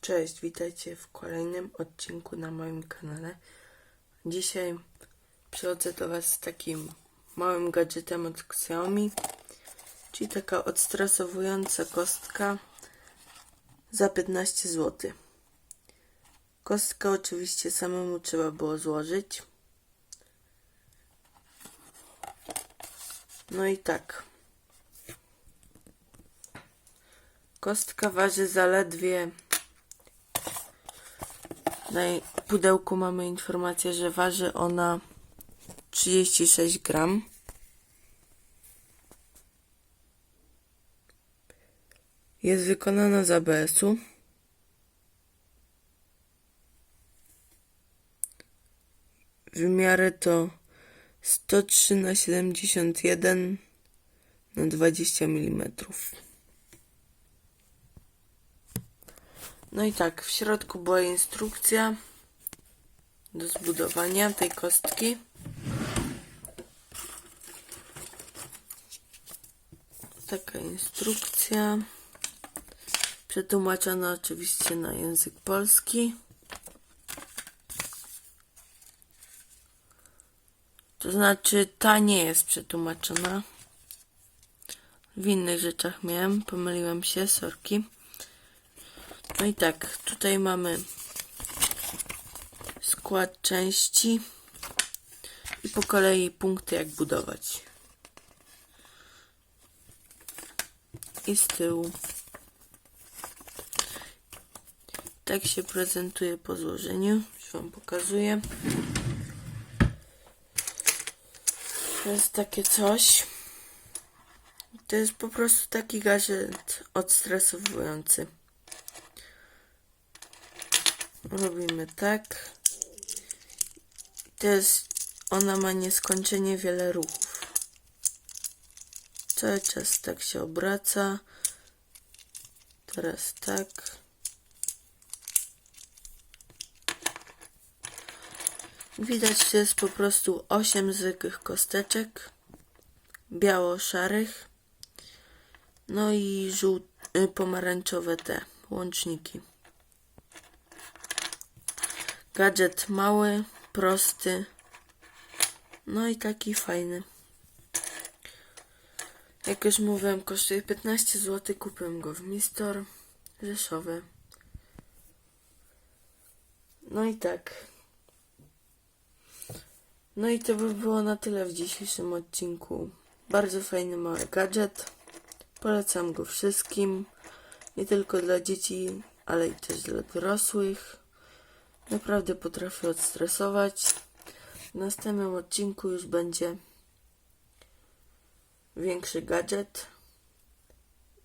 Cześć, witajcie w kolejnym odcinku na moim kanale. Dzisiaj przychodzę do Was z takim małym gadżetem od Xiaomi, czyli taka odstresowująca kostka za 15 zł. Kostkę oczywiście samemu trzeba było złożyć. No i tak. Kostka waży zaledwie na pudełku mamy informację, że waży ona 36 gram. Jest wykonana z ABS-u. Wymiary to 103 na 71 na 20 mm. No i tak, w środku była instrukcja do zbudowania tej kostki. Taka instrukcja. Przetłumaczona oczywiście na język polski. To znaczy, ta nie jest przetłumaczona. W innych rzeczach miałem, pomyliłem się, sorki. No i tak, tutaj mamy skład części i po kolei punkty jak budować. I z tyłu. Tak się prezentuje po złożeniu. Już Wam pokazuję. To jest takie coś. To jest po prostu taki gadżet odstresowujący. Robimy tak. To jest, ona ma nieskończenie wiele ruchów. Cały czas tak się obraca. Teraz tak. Widać, że jest po prostu 8 zwykłych kosteczek. Biało-szarych. No i żółt, y, pomarańczowe te łączniki. Gadżet mały, prosty. No i taki fajny. Jak już mówiłem, kosztuje 15 zł. Kupiłem go w Mistor Rzeszowy. No i tak. No i to by było na tyle w dzisiejszym odcinku. Bardzo fajny mały gadżet. Polecam go wszystkim. Nie tylko dla dzieci, ale i też dla dorosłych. Naprawdę potrafię odstresować. W następnym odcinku już będzie większy gadżet.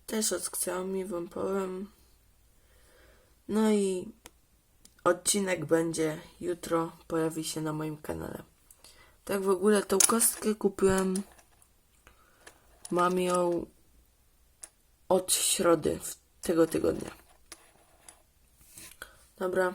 Też od Xiaomi wam powiem. No i odcinek będzie jutro, pojawi się na moim kanale. Tak w ogóle tą kostkę kupiłem. Mam ją od środy tego tygodnia. Dobra.